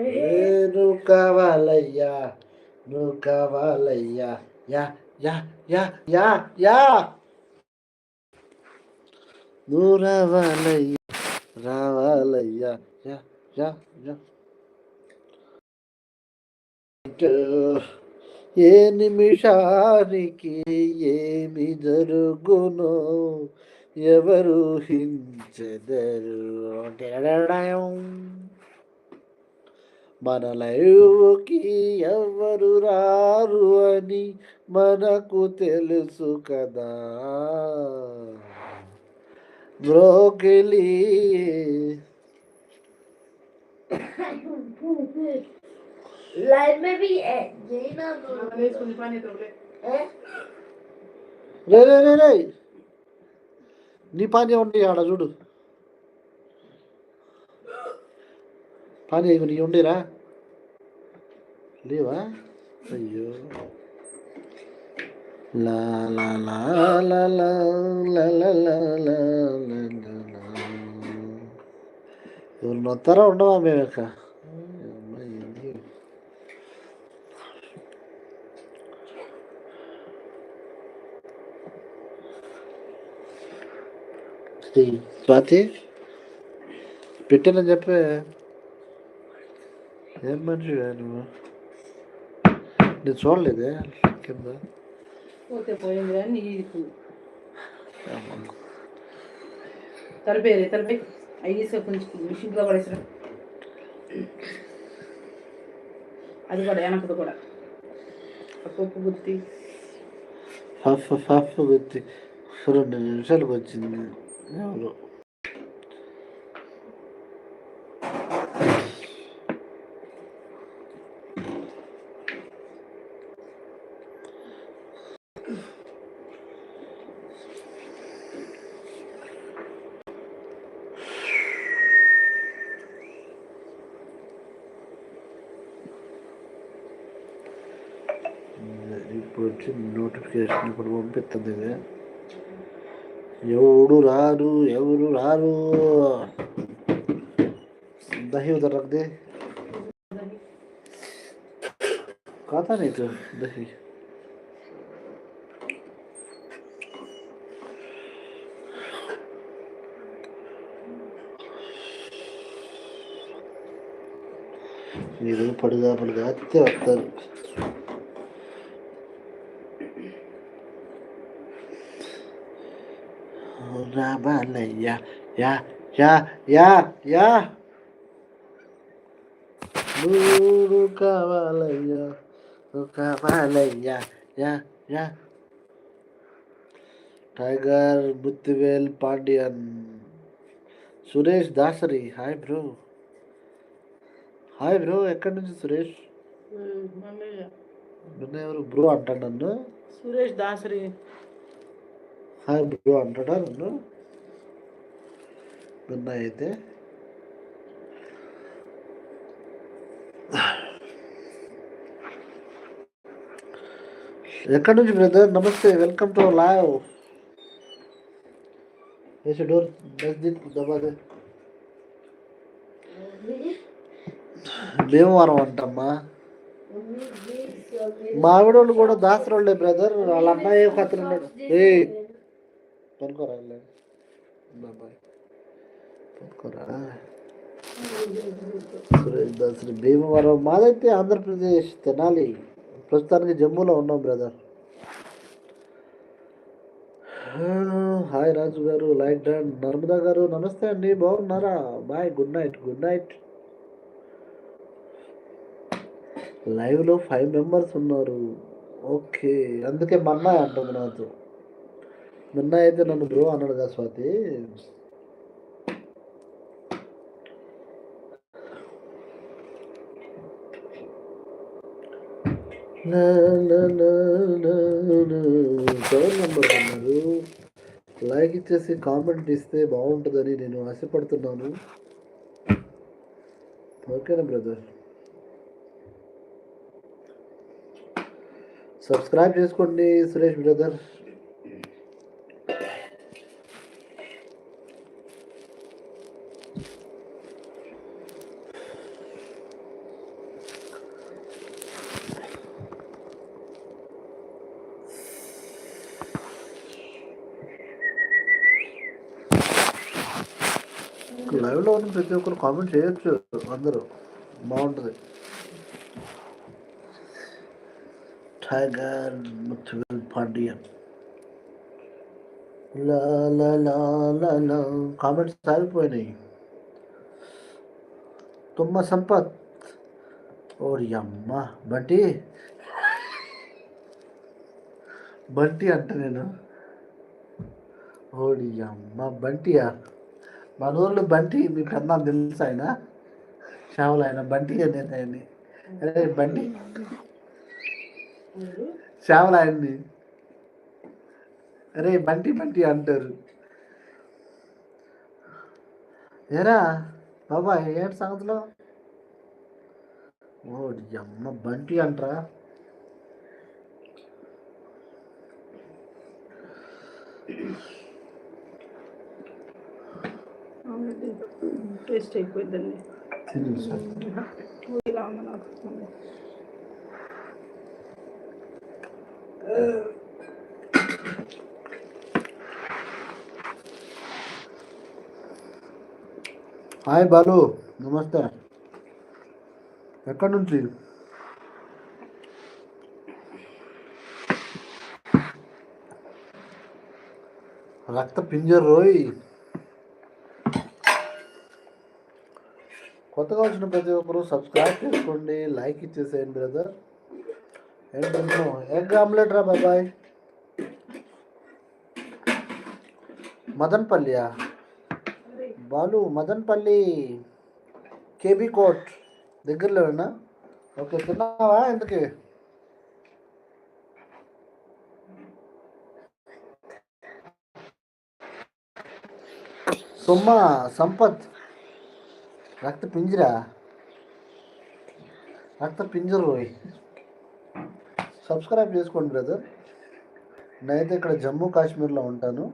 ఏ నువ్వు కావాలయ్యా? నువ్వు కావాలయ్యా? యా యా యా యా యా! నువ్వు రావాలయ్యా? రావాలయ్యా యా యా యా! ఏ నిమిషానికి ఏమి జరుగును? ఎవరు హించెదరు మనలయోకి ఎవరు రారు అని మనకు తెలుసు కదా. బ్రోకిలి నీ పానీ ఉండే ఆడ చూడు. పానీ నీ ఉండేరా? లేవా అయ్యో లా లా లా లా లా లా లా లా ఎవరు నొత్తారా ఉండవా మేము ఇక స్వాతి పెట్టానని చెప్పే ఏం మనిషి నువ్వు నేను చూడలేదే కింద. పోతే పోయింది కానీ నీకు తలపేది తలపే అవి తీసుకొని మిషన్లో పడేసరా. అది కూడా వెనకది కూడా. పప్పు గుత్తి. ఫఫ్ గుర్తి రెండు నిమిషాలకు వచ్చింది ఎవరు. ನೋಟಿಫಿಕೇಶನ್ ಕೊಡುವ ತಂದಿದೆ ఎవడు రారు ఎవరు రారు దహి उधर रख दे खाता नहीं तो दही మీరు పడుగా పడుగా అత్తే వస్తారు రాబాలయ్యా యా యా యా యా నువ్వు కావాలయ్యా కావాలయ్యా యా yeah tiger Muthuvel Pandian Suresh Dasari hi bro hi bro ఎక్కడి నుంచి సురేష్? నిన్న ఎవరు? బ్రో అంటాడు నన్ను. సురేష్ దాసరి. హాయ్ బ్రో అంటాడా నన్ను నిన్న అయితే ఎక్కడి నుంచి బ్రదర్ నమస్తే వెల్కమ్ టు లైవ్ ऐसे डोर दस दिन दबा दे భీమవరం అంటమ్మా మా ఆవిడోళ్ళు కూడా దాసరోళ్ళే బ్రదర్ వాళ్ళ అమ్మాయి ఒక అతను ఉన్నాడు ఏ పనుకోరా వెళ్ళే. బాబాయ్ పనుకోరా సురేష్ భీమవరం మాదైతే ఆంధ్రప్రదేశ్ తెనాలి ప్రస్తుతానికి జమ్మూలో ఉన్నాం బ్రదర్ హాయ్ రాజు గారు లైట్ డన్ నర్మదా గారు నమస్తే అండి బాగున్నారా bye good night good night లైవ్లో ఫైవ్ మెంబర్స్ ఉన్నారు. ఓకే అందుకే మన్నా అంటుంది నాతో నిన్న అయితే నన్ను బ్రో అన్నాడు కదా స్వాతి. సెవెన్ నెంబర్ అన్నారు లైక్ ఇచ్చేసి కామెంట్ ఇస్తే బాగుంటుందని నేను ఆశపడుతున్నాను. ఓకేనా బ్రదర్? సబ్స్క్రైబ్ చేసుకోండి సురేష్ బ్రదర్. లైవ్లో ఉన్న ప్రతి ఒక్కరు కామెంట్ చేయొచ్చు అందరూ బాగుంటుంది టైగర్ ముత్తుల్ పాండియన్ లా లా లా లా లా కామెంట్స్ సాగిపోయినాయి తుమ్మ సంపత్ ఓడి అమ్మ బంటి బంటి అంట నేను ఓడి అమ్మ బంటియా మన ఊర్లో బంటి మీ పెద్ద తెలుసు ఆయన? షావులు ఆయన బంటి అనేది ఆయన్ని. అరే బంటి. షావులు ఆయన్ని. అరే బంటి బంటి అంటారు. ఏరా బాబా ఏంటి సంగతిలో? ఓడి అమ్మ బంటి అంటరా? టేస్ట్ అయిపోయిందండి తిని సార్ ఇలా ఉంది నాకు హాయ్ బాలు నమస్తే. ఎక్కడి నుంచి? రక్త పింజర్ రోయ్ కొత్తగా వచ్చిన ప్రతి ఒక్కరు సబ్స్క్రైబ్ చేసుకోండి లైక్ ఇచ్చేసేయండి బ్రదర్ ఏంటంటే ఎగ్ ఆమ్లెట్ రా బాబాయ్. మదన్పల్లియా? బాలు మదన్పల్లి కేబీ కోట్ దగ్గరలోనా? ఓకే తిన్నావా ఎందుకు? సొమ్మ సంపత్. రక్త పింజరా? రక్త పింజరు రోయ్. సబ్స్క్రైబ్ చేసుకోండి బ్రదర్. నేనైతే ఇక్కడ జమ్మూ కాశ్మీర్లో ఉంటాను.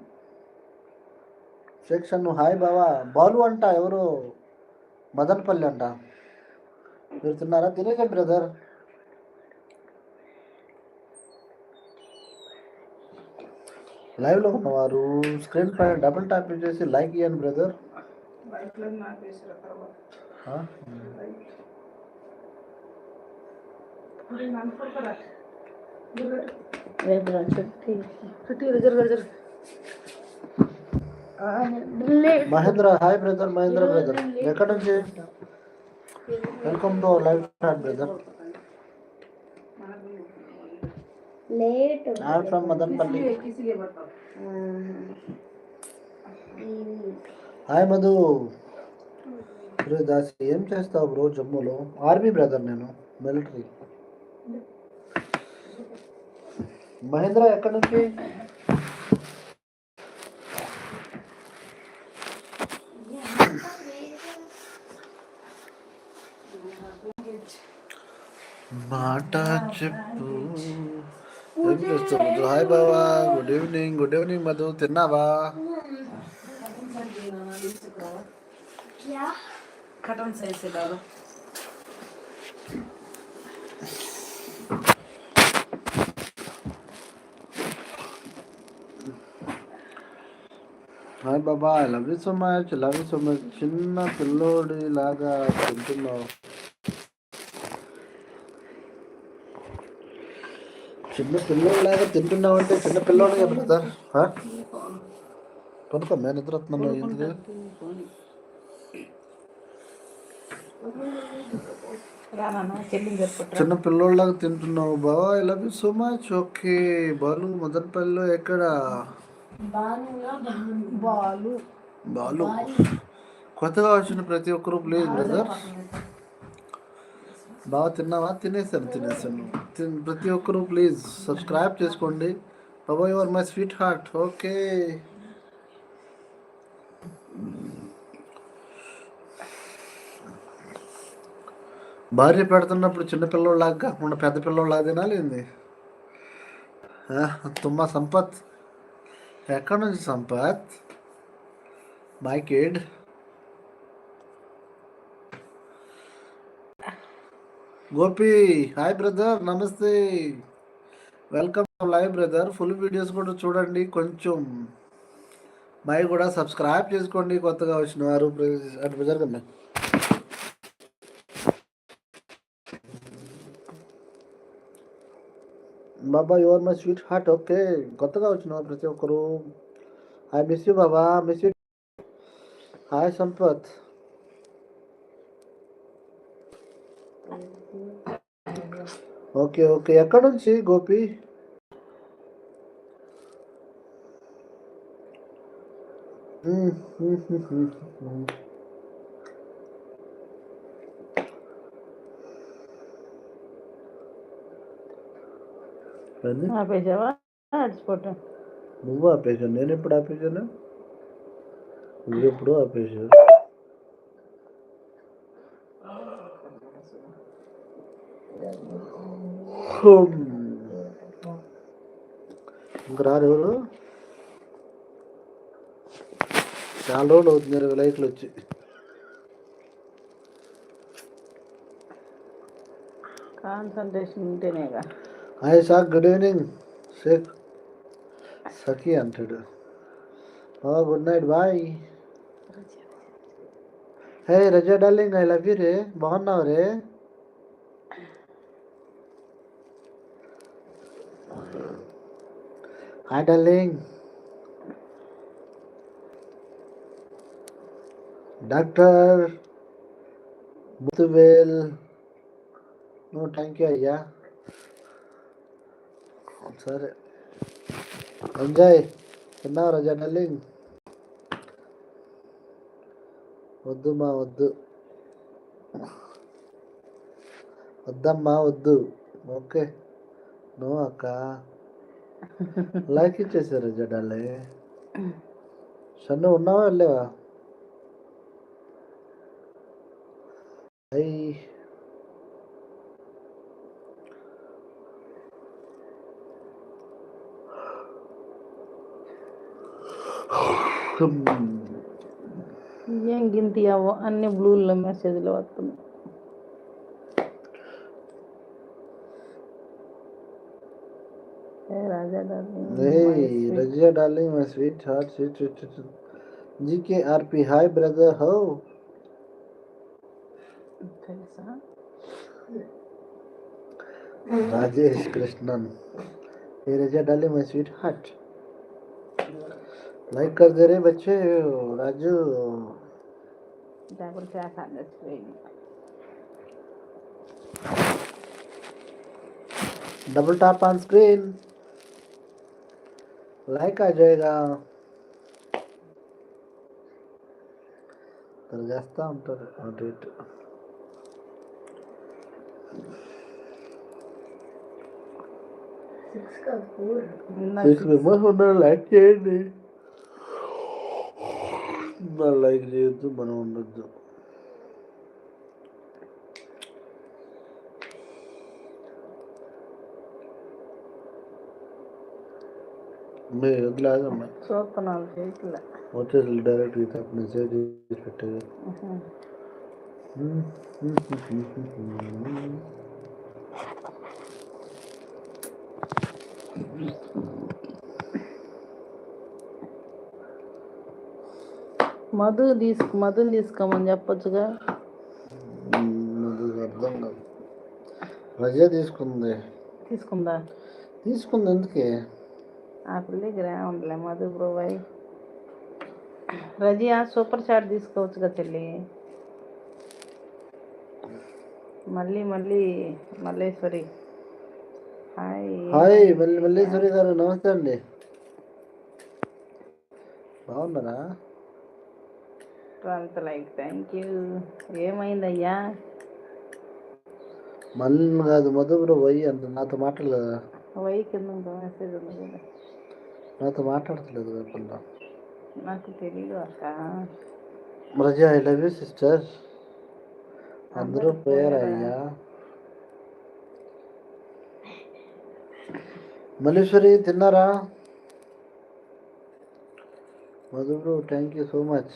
సెక్షన్ హాయ్ బావా. బాలు అంట ఎవరు? మదన్పల్లి అంట. మీరు తిన్నారా? తినేసే బ్రదర్. లైవ్లో ఉన్నవారు స్క్రీన్ పైన డబుల్ ట్యాప్ చేసి లైక్ ఇవ్వండి బ్రదర్. బయటలో నాకు వేసారు తర్వాత రేపు రా చుట్టి Mahendra hi brother Mahendra brother ఎక్కడ నుంచి welcome to live chat brother late I from Madanapalle hi Madhu. రే దాసి ఏం చేస్తావు బ్రో జమ్మూలో? ఆర్మీ బ్రదర్ నేను మిలిటరీ. మహేంద్ర ఎక్కడి నుంచి? మాట చెప్పు. ఏం చేస్తావు హాయ్ బావా. Good evening good evening Madhu. తిన్నావా? कटन सही से डालो hi Baba I love you so much love you so much చిన్న పిల్లోడి లాగా తింటున్నావు చిన్న పిల్లోడి లాగా తింటున్నావు అంటే చిన్న పిల్లోడిగా బ్రదర్ పనుకో నేను నిద్ర వస్తున్నాను ఎందుకు చిన్న పిల్లోడిలాగా తింటున్నావు బాబా I love you so much okay Balu మదనపల్లిలో ఎక్కడ? బాలు బాలు. కొత్తగా వచ్చిన ప్రతి ఒక్కరు ప్లీజ్ బ్రదర్ బాగా తిన్నావా? తినేసాను తినేసాను. తిన్- ప్రతి ఒక్కరు ప్లీజ్ సబ్స్క్రైబ్ చేసుకోండి. బాబా your my sweetheart okay భార్య పెడుతున్నప్పుడు చిన్న కాకుండా పెద్ద పిల్లోళ్ళలాగా తినాలింది తుమ్మ సంపత్. ఎక్కడి నుంచి Sampath? My kid Gopi hi brother నమస్తే. Welcome live brother. Full videos కూడా చూడండి కొంచెం. మై కూడా సబ్స్క్రైబ్ చేసుకోండి కొత్తగా వచ్చిన వారు. అటు అటు జరగండి. బాబా your my sweetheart okay కొత్తగా వచ్చిన వారు ప్రతి ఒక్కరు I miss you Baba miss you hi Sampath okay okay ఎక్కడ నుంచి గోపి మ్మ్, ఆపేసావా? అడిచిపోవటం నువ్వు ఆపేశాను నేను ఎప్పుడు ఆపేశాను నువ్వు ఎప్పుడు ఆపేశావు హ్మ్. ఇంక రారు ఎవరు? చాలా రోజులు అవుతుంది ఇరవై లైట్లు వచ్చి. Concentration ఉంటేనేగా. Hi sir good evening Sheikh సఖీ అంటాడు ఓ good night bye hey Raza darling I love you రే బాగున్నావు రే hi darling doctor Muthuvel no thank you అయ్యా సరే. ఎంజాయ్. తిన్నావు జర్నలింగ్ డార్లింగ్ వద్దు మా వద్దు. వద్దమ్మా వద్దు. ఓకే. నో అక్క. లైక్ ఇచ్చేసారు జడాలే సన్ను ఉన్నావా లేవా అయ్యి ఏం గింతియావో అన్ని బ్లూల్లో మెసేజ్లు వస్తున్నాయి ఏ రాజా darling, my Hey, sweet Rajia darling, my sweetheart, sweet, sweet, sweet. GKRP, hi brother, how? తెలుసా Rajesh Krishnan. Hey Rajia darling, my sweetheart. like कर दे रहे बच्चे राजू। डबल क्लास आने screen double tap on screen like आ जाएगा। तर जास्त अंतर ऑडिट सिक्स का फोर सिक्स में बस होना लाइक चाहिए ಲೈಕ್ ಜೀವಿತು ಬನ್ನುವಂಥದ್ದು ಬೇಗಲಾಗಮ್ಮ ಸ್ವಲ್ಪ ನಾವು ಬೇಕಿಲ್ಲ ಒತ್ತಿಸಲು ಡೈರೆಕ್ಟ್ ಗೀತ ಮೆಸೇಜ್ ಕಟ್ಟಿದೆ ಹ್ಞೂ మధు తీసుకు మధుని తీసుకోమని చెప్పొచ్చుగా. నాకు అర్థం కాదు. రజా తీసుకుంది. తీసుకుందా? తీసుకుంది ఎందుకే? ఆ పిల్ల దగ్గర ఉండలే మధు బ్రోవై రజియా సూపర్ చాట్ తీసుకోవచ్చుగా చెల్లి. మళ్ళీ మళ్ళీ మల్లేశ్వరి. హాయ్. హాయ్ మళ్ళీ మల్లేశ్వరి గారు నమస్తే అండి. బాగున్నారా? అంత లైక్ థ్యాంక్ యూ. ఏమైందయ్యా? మళ్ళీ కాదు మధుపురు పోయి అంత నాతో మాట్లాడలేదు? వై కింద మెసేజ్ ఉంది కదా నాతో మాట్లాడట్లేదు కాకుండా నాకు తెలీదు అక్క. Raza I love you sister. అందరూ పోయారా? అయ్యా మల్లేశ్వరి తిన్నారా? మధుబ్రు thank you so much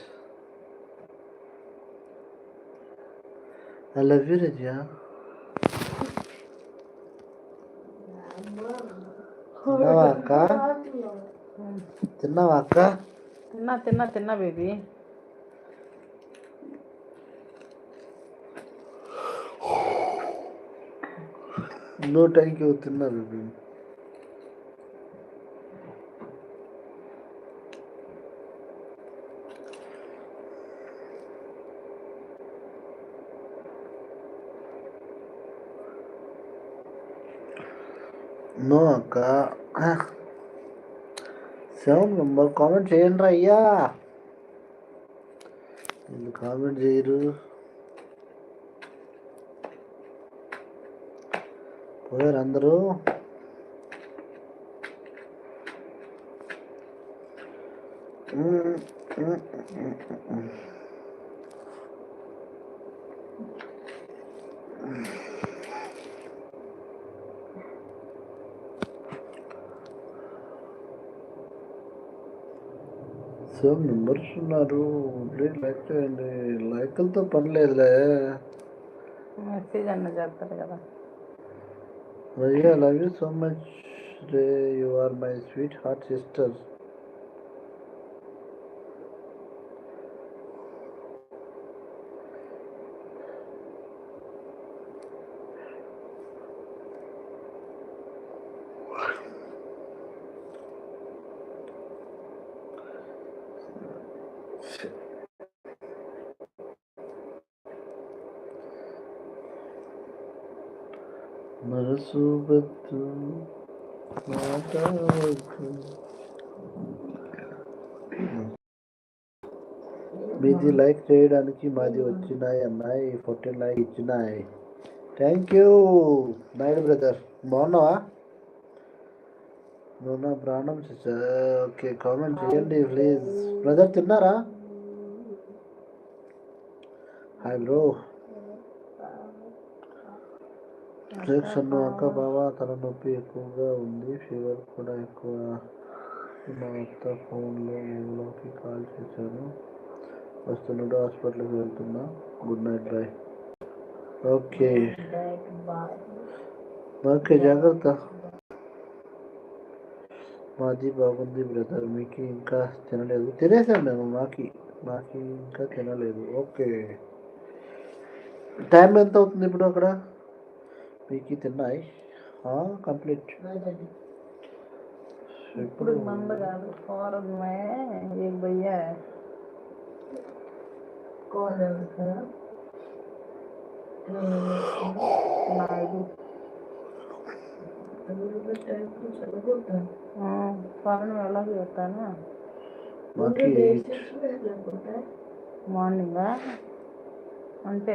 I love you Raza తిన్నావా అక్క తిన్నావా అక్క తిన్నా తిన్నా తిన్నా బేబీ నో థ్యాంక్ యూ తిన్నా బేబీ నో అక్క. సెవెన్ మెంబర్ కామెంట్ చేయండి అయ్యా. ఎందుకు కామెంట్ చేయరు? పోయారు అందరూ. మ్మ్, సెవెన్ మెంబర్స్ ఉన్నారు లైక్ చేయండి లైకులతో పని లేదులే మెసేజ్ అన్న చేస్తారు కదా love you so much. Ray, you are my sweetheart sister. మనసు బద్దు మాట్లాడకు. మీది లైక్ చేయడానికి మాది వచ్చినాయి అన్నాయి ఫోర్టీన్ లైక్ ఇచ్చినాయి. థ్యాంక్ యూ నాయుడు బ్రదర్ బాగున్నావా? నువ్వు నా ప్రాణం ఓకే కామెంట్ చేయండి ప్లీజ్ బ్రదర్ తిన్నారా? హాయ్ బ్రో ఇంజక్షన్ అక్క బావ తలనొప్పి ఎక్కువగా ఉంది ఫీవర్ కూడా ఎక్కువ మా అత్త ఫోన్లో ఊళ్ళోకి కాల్ చేశాను. వస్తున్నాడు హాస్పిటల్కి వెళ్తున్నా. Good night bye. Okay. Okay జాగ్రత్త. మాది బాగుంది బ్రదర్. మీకు ఇంకా తినలేదు. తినేసాను నేను మాకి మాకి ఇంకా తినలేదు. ఓకే. టైం ఎంత అవుతుంది ఇప్పుడు అక్కడ? మీకు తిన్నాయి కంప్లీట్ ఇప్పుడు మంద కాదు ఫారెన్ ఏం భయ్యా ఫారెన్ వెళ్ళాలి చెప్తాను మార్నింగా అంతే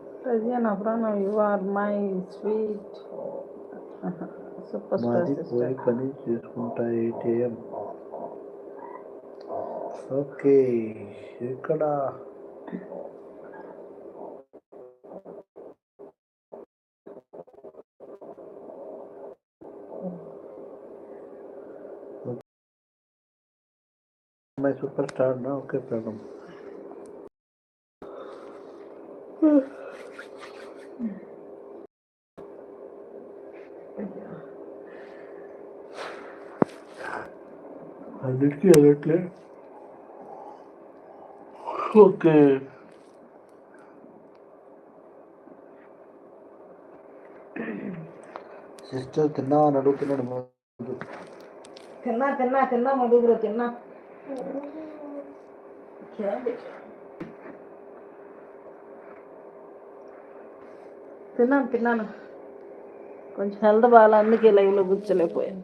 Rajiana Prana, you are my sweet superstar మాది పోయి sister. పని చేసుకుంటా ఏటీఎం ఓకే ఇక్కడ మై సూపర్ స్టార్ నా ఓకే అన్నిటికీ వెళ్ళట్లే ఓకే. సిస్టర్ తిన్నావా అని అడుగుతున్నాడు తిన్నా తిన్నా తిన్నా మధు బ్రో తిన్నా. తిన్నాను తిన్నాను. కొంచెం హెల్త్ బాగా అందుకే లైవ్లో కూర్చోలేకపోయాను.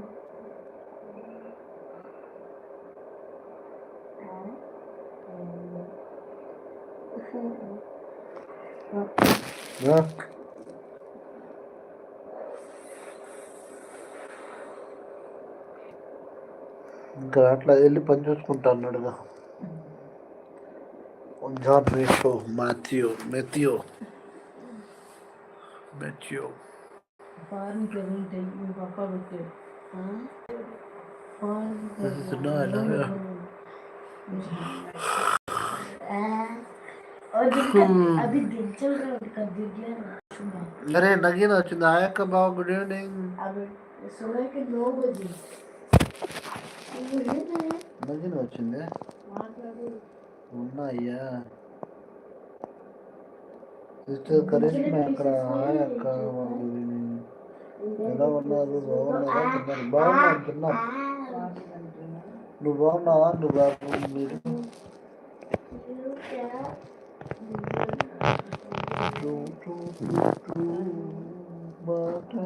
అట్లా వెళ్ళి పని చూసుకుంటా అన్నాడుగా జాన్ మేషో మాథ్యూ మెథియో మెథియో ఫారెన్ ఉంటాయి మీ పప్ప పెట్టాడు No, I love you. అవి దించలు ఇక్కడ దిగలేను అరే నగీన వచ్చింది ఆ యొక్క బావ గుడ్ ఈవినింగ్ అవి సురేకి నో బజీ నగీన వచ్చింది మాట్లాడు ఉన్నాయ్యా సిస్టర్ కరిష్మా అక్కడ ఆ యొక్క వాళ్ళు ఎలా ఉన్నారు బాగున్నారా తిన్నారు బాగున్నాను తిన్నాం నువ్వు బాగున్నావా నువ్వు బాగు మీరు two, two, two, two, Bata.